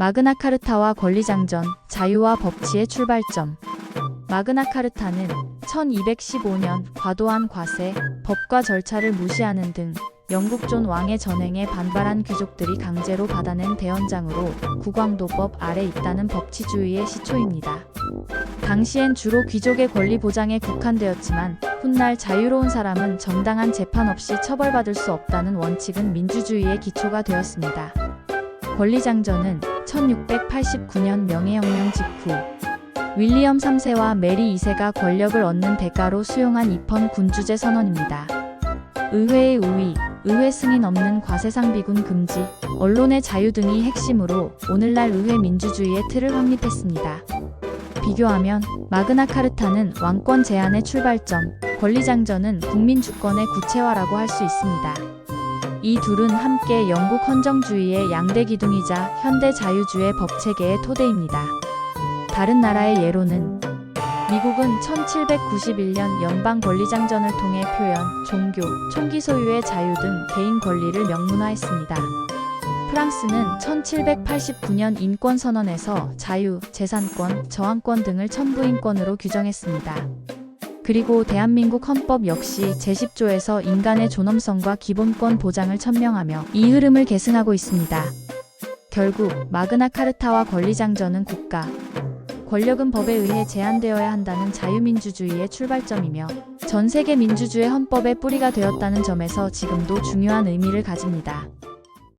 마그나카르타와 권리장전, 자유와 법치의 출발점. 마그나카르타는 1215년 과도한 과세, 법과 절차를 무시하는 등 영국 존 왕의 전행에 반발한 귀족들이 강제로 받아낸 대헌장으로 국왕도법 아래 있다는 법치주의의 시초입니다. 당시엔 주로 귀족의 권리 보장에 국한되었지만 훗날 자유로운 사람은 정당한 재판 없이 처벌받을 수 없다는 원칙은 민주주의의 기초가 되었습니다. 권리장전은 1689년 명예혁명 직후 윌리엄 3세와 메리 2세가 권력을 얻는 대가로 수용한 입헌 군주제 선언입니다. 의회의 우위, 의회 승인 없는 과세상비군 금지, 언론의 자유 등이 핵심으로 오늘날 의회 민주주의의 틀을 확립했습니다. 비교하면 마그나 카르타는 왕권 제한의 출발점, 권리장전은 국민 주권의 구체화라고 할 수 있습니다. 이 둘은 함께 영국 헌정주의의 양대 기둥이자 현대 자유주의 법체계의 토대입니다. 다른 나라의 예로는 미국은 1791년 연방 권리장전을 통해 표현, 종교, 총기 소유의 자유 등 개인 권리를 명문화했습니다. 프랑스는 1789년 인권선언에서 자유, 재산권, 저항권 등을 천부인권으로 규정했습니다. 그리고 대한민국 헌법 역시 제10조에서 인간의 존엄성과 기본권 보장을 천명하며 이 흐름을 계승하고 있습니다. 결국 마그나 카르타와 권리장전은 국가, 권력은 법에 의해 제한되어야 한다는 자유민주주의의 출발점이며 전 세계 민주주의 헌법의 뿌리가 되었다는 점에서 지금도 중요한 의미를 가집니다.